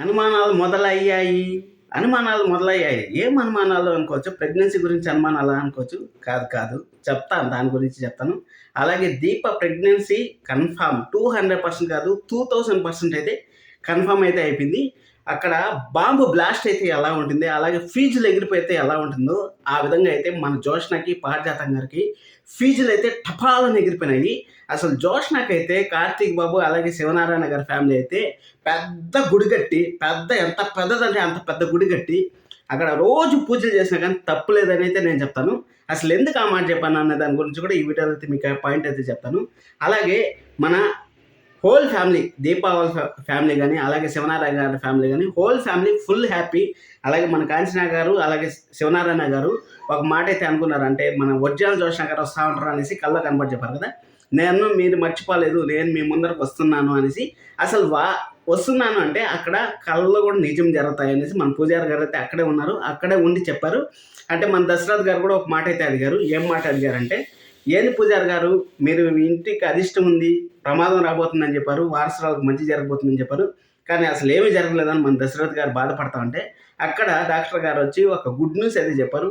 అనుమానాలు మొదలయ్యాయి. అనుమానాలు మొదలయ్యాయి. ఏం అనుమానాలు అనుకోవచ్చు? ప్రెగ్నెన్సీ గురించి అనుమానాలు అనుకోవచ్చు? కాదు కాదు. చెప్తాను దాని గురించి చెప్తాను. అలాగే Deepa pregnancy confirm two hundred percent కాదు టూ థౌసండ్ పర్సెంట్ అయితే కన్ఫామ్ అయితే అయిపోయింది. అక్కడ బాంబు బ్లాస్ట్ అయితే ఎలా ఉంటుంది అలాగే ఫీజులు ఎగిరిపోతే ఎలా ఉంటుందో ఆ విధంగా అయితే మన జోష్నకి పారిజాతం గారికి ఫీజులు అయితే టపాలను ఎగిరిపోయినాయి. అసలు జోష్నకైతే కార్తీక్ బాబు అలాగే శివనారాయణ గారి ఫ్యామిలీ అయితే పెద్ద గుడి కట్టి పెద్ద ఎంత పెద్దదంటే అంత పెద్ద గుడి కట్టి అక్కడ రోజు పూజలు చేసినా కానీ తప్పు లేదని అయితే నేను చెప్తాను. అసలు ఎందుకు ఆ మాట చెప్పాను అనే దాని గురించి కూడా ఈ వీడియోలో అయితే మీకు పాయింట్ అయితే చెప్తాను. అలాగే మన హోల్ ఫ్యామిలీ దీపావళి ఫ్యా- ఫ్యామిలీ కానీ అలాగే శివనారాయణ గారి ఫ్యామిలీ కానీ హోల్ ఫ్యామిలీ ఫుల్ హ్యాపీ. అలాగే మన కాంచనా గారు అలాగే శివనారాయణ గారు ఒక మాట అయితే అనుకున్నారంటే మన ఒరిజినల్ జోష్ణ గారు వస్తూ ఉంటారు అనేసి కళ్ళ కనబడి చెప్పారు కదా. నేను మీరు మర్చిపోలేదు నేను మీ ముందరకు వస్తున్నాను అనేసి అసలు వా వస్తున్నాను అంటే అక్కడ కళ్ళలో కూడా నిజం జరుగుతాయి అనేసి మన పూజారి గారు అయితే అక్కడే ఉన్నారు. అక్కడే ఉండి చెప్పారు. అంటే మన దశరథ్ గారు కూడా ఒక మాట అయితే అడిగారు. ఏం మాట అడిగారంటే ఏంది పూజారి గారు? మీరు ఇంటికి అదిష్టం ఉంది ప్రమాదం రాబోతుందని చెప్పారు వారసురాలకు మంచి జరగబోతుందని చెప్పారు. కానీ అసలు ఏమీ జరగలేదని మన దశరథ్ గారు బాధపడతా ఉంటే అక్కడ డాక్టర్ గారు వచ్చి ఒక గుడ్ న్యూస్ అయితే చెప్పారు.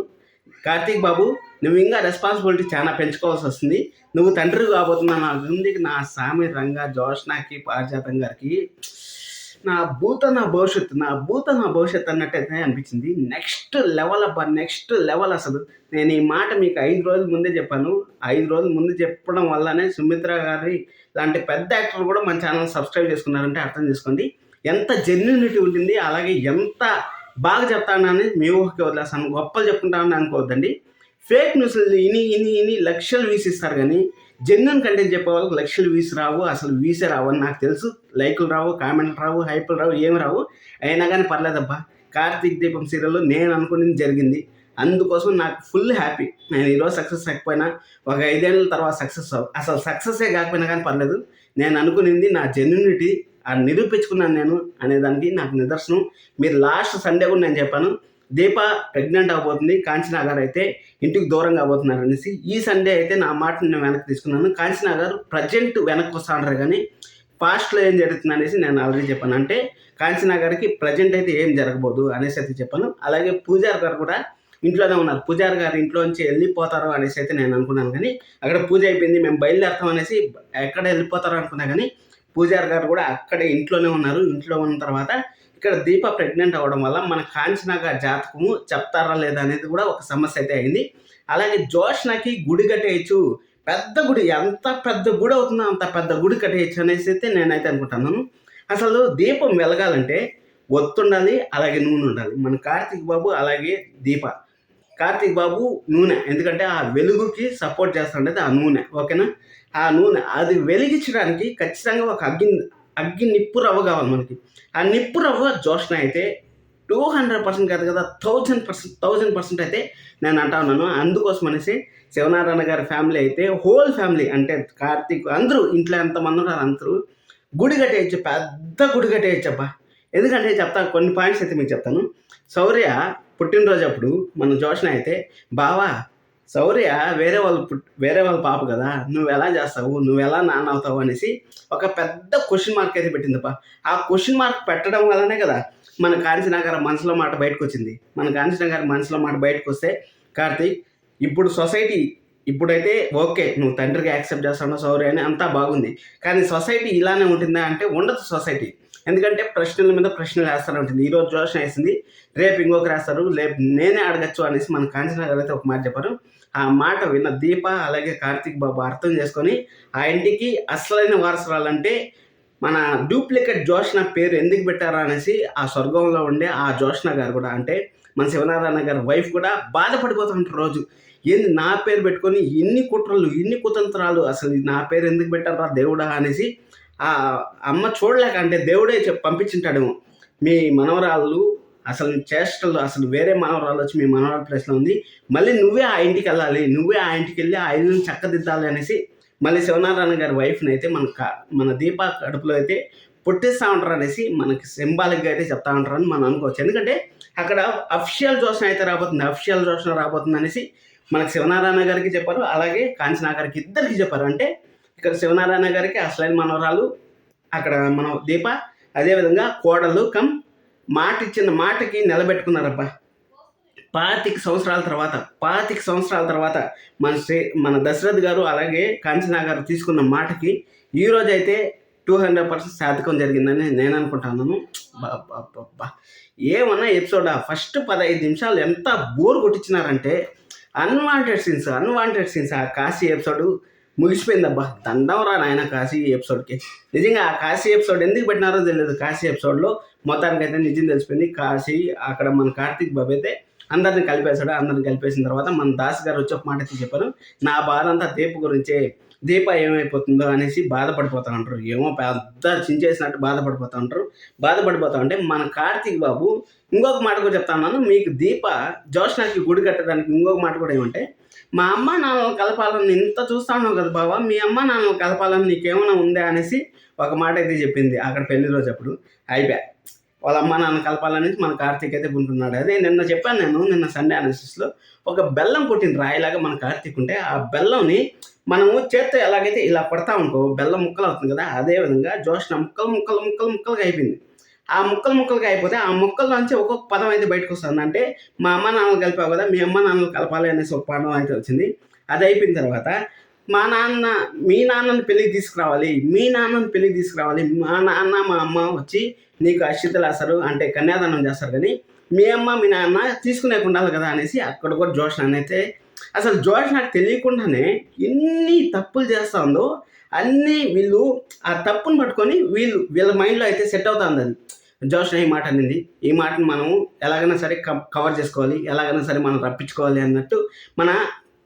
కార్తీక్ బాబు నువ్వు ఇంకా రెస్పాన్సిబిలిటీ చాలా పెంచుకోవాల్సి వస్తుంది. నువ్వు తండ్రి కాబోతున్నావు నా ముందుకి నా సామి రంగా జోష్నాకి పారిజాతం గారికి. నా భూత నా భవిష్యత్తు నా భూత నా భవిష్యత్తు అన్నట్టయితే అనిపించింది. నెక్స్ట్ లెవెల్ అబ్బా నెక్స్ట్ లెవెల్ అసలు. నేను ఈ మాట మీకు ఐదు రోజుల ముందే చెప్పాను. ఐదు రోజుల ముందు చెప్పడం వల్లనే సుమిత్ర గారి లాంటి పెద్ద యాక్టర్లు కూడా మన ఛానల్ సబ్స్క్రైబ్ చేసుకున్నారంటే అర్థం చేసుకోండి. ఎంత జెన్యునిటీ ఉంటుంది అలాగే ఎంత బాగా చెప్తానని మీ ఊహకి వదిలేస్తాను. గొప్పలు చెప్పుకుంటానని అనుకోవద్దండి. ఫేక్ న్యూస్లు ఇని ఇని ఇని లక్షలు వీసిస్తారు కానీ జెన్యున్ కంటెంట్ చెప్పే వాళ్ళకి లక్షలు వీస్ రావు అసలు వీసే రావు అని నాకు తెలుసు. లైకులు రావు కామెంట్లు రావు హైపులు రావు ఏమి రావు. అయినా కానీ పర్లేదబ్బా. కార్తీక్ దీపం సీరియల్లో నేను అనుకున్నది జరిగింది. అందుకోసం నాకు ఫుల్ హ్యాపీ. నేను ఈరోజు సక్సెస్ అయిపోయినా ఒక ఐదేళ్ళ తర్వాత సక్సెస్ అసలు సక్సెసే కాకపోయినా కానీ పర్లేదు. నేను అనుకునింది నా జెన్యునిటీ ఆ నిరూపించుకున్నాను నేను అనేదానికి నాకు నిదర్శనం. మీరు లాస్ట్ సండే కూడా నేను చెప్పాను దీప ప్రెగ్నెంట్ అవబోతుంది. కాంచనా గారు అయితే ఇంటికి దూరంగా అవబోతున్నారు అనేసి ఈ సండే అయితే నా మాటను నేను వెనక్కి తీసుకున్నాను. కాంచనా గారు ప్రజెంట్ వెనక్కి వస్తాడారు కానీ పాస్ట్లో ఏం జరుగుతుంది అనేసి నేను ఆల్రెడీ చెప్పాను. అంటే కాంచనా గారికి ప్రజెంట్ అయితే ఏం జరగబోదు అనేసి అయితే చెప్పాను. అలాగే పూజారి గారు కూడా ఇంట్లోనే ఉన్నారు. పూజారి గారు ఇంట్లోంచి వెళ్ళిపోతారు అనేసి అయితే నేను అనుకున్నాను కానీ అక్కడ పూజ అయిపోయింది. మేము బయలుదేరుతాం అనేసి ఎక్కడ వెళ్ళిపోతారో అనుకున్నా కానీ పూజారి గారు కూడా అక్కడే ఇంట్లోనే ఉన్నారు. ఇంట్లో ఉన్న తర్వాత ఇక్కడ దీప ప్రెగ్నెంట్ అవ్వడం వల్ల మన కాంచనాగా జాతకము చెప్తారా లేదా అనేది కూడా ఒక సమస్య అయితే అయింది. అలాగే జోష్నకి గుడి కట్టేయచ్చు. పెద్ద గుడి ఎంత పెద్ద గుడి అవుతుందో అంత పెద్ద గుడి కట్టేయచ్చు అనేసి అయితే నేనైతే అనుకుంటున్నాను. అసలు దీపం వెలగాలంటే ఒత్తుండాలి అలాగే నూనె ఉండాలి. మన కార్తీక్ బాబు అలాగే దీప. కార్తీక్ బాబు నూనె. ఎందుకంటే ఆ వెలుగుకి సపోర్ట్ చేస్తుండేది ఆ నూనె. ఓకేనా? ఆ నూనె. అది వెలిగించడానికి ఖచ్చితంగా ఒక అగ్గి అగ్గి నిప్పు రవ్వ కావాలి మనకి. ఆ నిప్పు రవ్వ జోష్న అయితే టూ హండ్రెడ్ పర్సెంట్ కాదు కదా థౌజండ్ పర్సెంట్ థౌజండ్ పర్సెంట్ అయితే నేను అంటా ఉన్నాను. అందుకోసం అనేసి శివనారాయణ గారి ఫ్యామిలీ అయితే హోల్ ఫ్యామిలీ అంటే కార్తీక్ అందరూ ఇంట్లో ఎంతమంది ఉన్నారు అందరూ గుడి కట్టేయచ్చు పెద్ద గుడి కట్టేయచ్చబ్బా ఎందుకంటే చెప్తా కొన్ని పాయింట్స్ అయితే మీకు చెప్తాను. శౌర్య పుట్టినరోజు అప్పుడు మన జోష్న అయితే బావా శౌర్య వేరే వాళ్ళు వేరే వాళ్ళ పాప కదా నువ్వు ఎలా చేస్తావు నువ్వు ఎలా నాన్న అవుతావు అనేసి ఒక పెద్ద క్వశ్చన్ మార్క్ అయితే పెట్టిందిపా ఆ క్వశ్చన్ మార్క్ పెట్టడం వల్లనే కదా మన కాంచనా గారి మనసులో మాట బయటకు వచ్చింది మన కాంచనా గారి మనసులో మాట బయటకు వస్తే కార్తీక్ ఇప్పుడు సొసైటీ ఇప్పుడైతే ఓకే నువ్వు తండ్రికి యాక్సెప్ట్ చేస్తున్నావు సౌర్య అని అంతా బాగుంది. కానీ సొసైటీ ఇలానే ఉంటుందా అంటే ఉండదు సొసైటీ. ఎందుకంటే ప్రశ్నల మీద ప్రశ్నలు వేస్తూనే ఉంటుంది. ఈ రోజు జోషన్ వేసింది రేపు ఇంకొకరు వేస్తారు రేపు నేనే అడగచ్చు అనేసి మన కాంచనా గారు అయితే ఒక మాట చెప్పారు. ఆ మాట విన్న దీప అలాగే కార్తీక్ బాబు అర్థం చేసుకొని ఆ ఇంటికి అసలైన వారసురాలంటే మన డూప్లికేట్ జోష్న పేరు ఎందుకు పెట్టారా అనేసి ఆ స్వర్గంలో ఉండే ఆ జోష్న గారు కూడా అంటే మన శివనారాయణ గారి వైఫ్ కూడా బాధపడిపోతుంటారు రోజు. ఏంది నా పేరు పెట్టుకొని ఇన్ని కుట్రలు ఇన్ని కుతంత్రాలు అసలు నా పేరు ఎందుకు పెట్టారా దేవుడా అనేసి ఆ అమ్మ చూడలేక అంటే దేవుడే చెప్పి పంపించింటాడేమో. మీ మనవరాళ్ళు అసలు చేష్టలు అసలు వేరే మనవరాలు వచ్చి మీ మనవరాలు ప్లేస్లో ఉంది. మళ్ళీ నువ్వే ఆ ఇంటికి వెళ్ళాలి నువ్వే ఆ ఇంటికి వెళ్ళి ఆ ఇల్లుని చక్కదిద్దాలి అనేసి మళ్ళీ శివనారాయణ గారి వైఫ్ని అయితే మన క మన దీప కడుపులో అయితే పుట్టిస్తూ ఉంటారు అనేసి మనకి సింబాలిక్గా అయితే చెప్తా ఉంటారని మనం అనుకోవచ్చు. ఎందుకంటే అక్కడ అఫిషియల్ జోషన్ అయితే రాబోతుంది అఫిషియల్ జోషన్ రాబోతుంది అనేసి మనకి శివనారాయణ గారికి చెప్పారు. అలాగే కాంచనా గారికి ఇద్దరికి చెప్పారు. అంటే ఇక్కడ శివనారాయణ గారికి అసలైన మనవరాలు అక్కడ మన దీప అదేవిధంగా కోడలు కమ్ మాట ఇచ్చిన మాటకి నిలబెట్టుకున్నారబ్బా. పాతిక సంవత్సరాల తర్వాత పాతిక సంవత్సరాల తర్వాత మన శ్రీ మన దశరథ్ గారు అలాగే కాంచనా గారు తీసుకున్న మాటకి ఈ రోజు అయితే టూ హండ్రెడ్ పర్సెంట్ సాధకం జరిగిందని నేను అనుకుంటున్నాను. ఏమన్నా ఎపిసోడ్? ఫస్ట్ పదహైదు నిమిషాలు ఎంత బోర్ కొట్టించినారంటే అన్వాంటెడ్ సీన్స్ అన్వాంటెడ్ సీన్స్ ఆ కాశీ ఎపిసోడ్ ముగిసిపోయిందబ్బా. దండం రా నాయన కాశీ ఎపిసోడ్కి. నిజంగా ఆ కాశీ ఎపిసోడ్ ఎందుకు పెట్టినారో తెలియదు. కాశీ ఎపిసోడ్లో మొత్తానికైతే నిజం తెలిసిపోయింది. కాశీ అక్కడ మన కార్తీక్ బాబు అయితే అందరిని కలిపేశాడు. అందరిని కలిపేసిన తర్వాత మన దాస్ గారు వచ్చి ఒక మాట అయితే చెప్పారు. నా బాధ అంతా తేపు గురించే దీప ఏమైపోతుందో అనేసి బాధపడిపోతా ఉంటారు. ఏమో పెద్ద చించేసినట్టు బాధపడిపోతా ఉంటారు. బాధపడిపోతా ఉంటే మన కార్తీక్ బాబు ఇంకొక మాట కూడా చెప్తా ఉన్నాను. మీకు దీప జోష్నాకి గుడి కట్టడానికి ఇంకొక మాట కూడా ఏమంటే మా అమ్మ నాన్నలు కలపాలని ఇంత చూస్తాను కదా బాబా మీ అమ్మ నాన్నలు కలపాలని నీకేమైనా ఉందా? అనేసి ఒక మాట అయితే చెప్పింది అక్కడ పెళ్ళి రోజు అప్పుడు. అయిపోయా. వాళ్ళ అమ్మ నాన్న కలపాలని మన కార్తీక్ అయితే గుంటున్నాడు. అదే నిన్న చెప్పాను నేను నిన్న సండే అనాలిసిస్లో ఒక బెల్లం కొట్టిన రాయిలాగా మన కార్తీక్ ఉంటే ఆ బెల్లంని మనము చేత్తో ఎలాగైతే ఇలా పడతా అనుకో బెల్లం ముక్కలు అవుతుంది కదా అదే విధంగా జోష్న ముక్కలు ముక్కలు ముక్కలు ముక్కలుగా అయిపోయింది. ఆ ముక్కలు ముక్కలుగా అయిపోతే ఆ ముక్కల్లోంచి ఒక్కొక్క పదం అయితే బయటకు వస్తుంది. అంటే మా అమ్మ నాన్నలు కలిపావు కదా మీ అమ్మ నాన్నలు కలపాలి అనేసి ఒక పదం అయితే వచ్చింది. అది అయిపోయిన తర్వాత మా నాన్న మీ నాన్నని పెళ్ళికి తీసుకురావాలి మీ నాన్నని పెళ్ళికి తీసుకురావాలి మా నాన్న మా అమ్మ వచ్చి నీకు అశ్చితలేస్తారు అంటే కన్యాదానం చేస్తారు కానీ మీ అమ్మ మీ నాన్న తీసుకునే ఉండాలి కదా అనేసి అక్కడ కూడా జోష్ అయితే అసలు జోష్ నాకు తెలియకుండానే ఎన్ని తప్పులు చేస్తా ఉందో అన్నీ వీళ్ళు ఆ తప్పును పట్టుకొని వీళ్ళు వీళ్ళ మైండ్లో అయితే సెట్ అవుతుంది అది. జోష్ ఈ మాట అనింది? ఈ మాటను మనం ఎలాగైనా సరే కవర్ చేసుకోవాలి ఎలాగైనా సరే మనం రప్పించుకోవాలి అన్నట్టు మన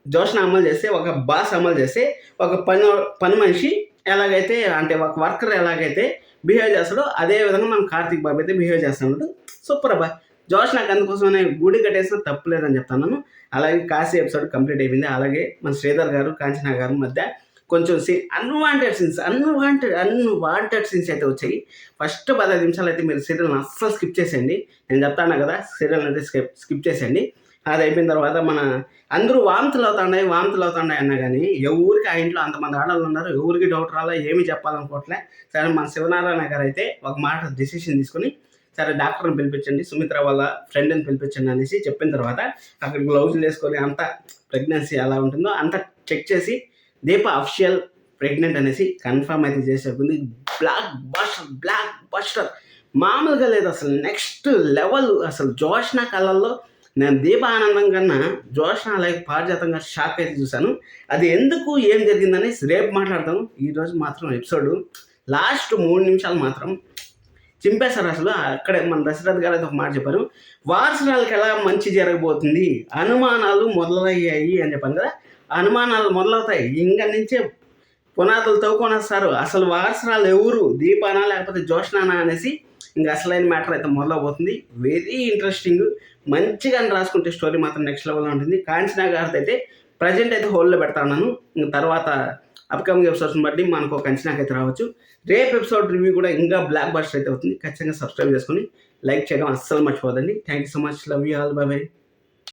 జోష్న అమలు చేస్తే ఒక బాస్ అమలు చేస్తే ఒక పని పని మనిషి ఎలాగైతే అంటే ఒక వర్కర్ ఎలాగైతే బిహేవ్ చేస్తాడో అదే విధంగా మనం కార్తీక్ బాబు అయితే బిహేవ్ చేస్తున్నాడు సూపర్ అబ్బా. జోష్ నాకు అందుకోసమనే గుడి కట్టేసిన తప్పు లేదని చెప్తాను అలాగే కాశీ ఎపిసోడ్ కంప్లీట్ అయిపోయింది. అలాగే మన శ్రీధర్ గారు కాంచనా గారు మధ్య కొంచెం scene unwanted scenes unwanted unwanted scenes అయితే వచ్చాయి. ఫస్ట్ పదహైదు నిమిషాలు అయితే మీరు సీరియల్ని అస్సలు స్కిప్ చేసేయండి. నేను చెప్తాను కదా సీరియల్ని అయితే స్కిప్ స్కిప్ చేసేయండి. అది అయిపోయిన తర్వాత మన అందరూ వాంతులు అవుతున్నాయి వాంతులు అవుతున్నాయి అన్నా కానీ ఎవరికి ఆ ఇంట్లో అంతమంది ఆడవాళ్ళు ఉన్నారు ఎవరికి డౌట్ రాలా ఏమి చెప్పాలనుకోవట్లే. సరే మన శివనారాయణ గారు అయితే ఒక మాట డిసిషన్ తీసుకుని సరే డాక్టర్ని పిలిపించండి సుమిత్ర వాళ్ళ ఫ్రెండ్ని పిలిపించండి అనేసి చెప్పిన తర్వాత అక్కడ గ్లౌజులు వేసుకొని అంత ప్రెగ్నెన్సీ ఎలా ఉంటుందో అంత చెక్ చేసి దీప అఫిషియల్ ప్రెగ్నెంట్ అనేసి కన్ఫర్మ్ అయితే చేసేకుంది బ్లాక్ బస్టర్ బ్లాక్ బస్టర్ మామూలుగా లేదు అసలు. నెక్స్ట్ లెవెల్ అసలు జోష్న కళల్లో నేను దీప ఆనందం కన్నా జోష్న అలాగే పారిజాతంగా షాక్ అయితే చూశాను. అది ఎందుకు ఏం జరిగిందని రేపు మాట్లాడతాను. ఈరోజు మాత్రం ఎపిసోడ్ లాస్ట్ మూడు నిమిషాలు మాత్రం చింపేశారు అసలు. అక్కడే మన దశరథ్ గారు అయితే ఒక మాట చెప్పారు. వారసురాలకు ఎలా మంచి జరగబోతుంది? అనుమానాలు మొదలయ్యాయి అని చెప్పాను కదా. అనుమానాలు మొదలవుతాయి. ఇంకా నుంచే పునాదులు తవ్వుకొనేస్తారు. అసలు వారసురాలు ఎవరు? దీపానా లేకపోతే జోష్నానా అనేసి ఇంకా అసలైన మ్యాటర్ అయితే మొదలవుతుంది వెరీ ఇంట్రెస్టింగ్. మంచిగా రాసుకుంటే స్టోరీ మాత్రం నెక్స్ట్ లెవెల్లో ఉంటుంది. కాంచనా గారితో అయితే ప్రజెంట్ అయితే హోల్లో పెడతా ఉన్నాను. ఇంక తర్వాత అప్కమింగ్ ఎపిసోడ్స్ని బట్టి మనకు ఒక అంచనాకి అయితే రావచ్చు. రేపు ఎపిసోడ్ రివ్యూ కూడా ఇంకా బ్లాక్ బస్టర్ అయితే అవుతుంది ఖచ్చితంగా సబ్స్క్రైబ్ చేసుకొని లైక్ చేయడం అస్సలు మర్చిపోదండి thank you so much love you all bye bye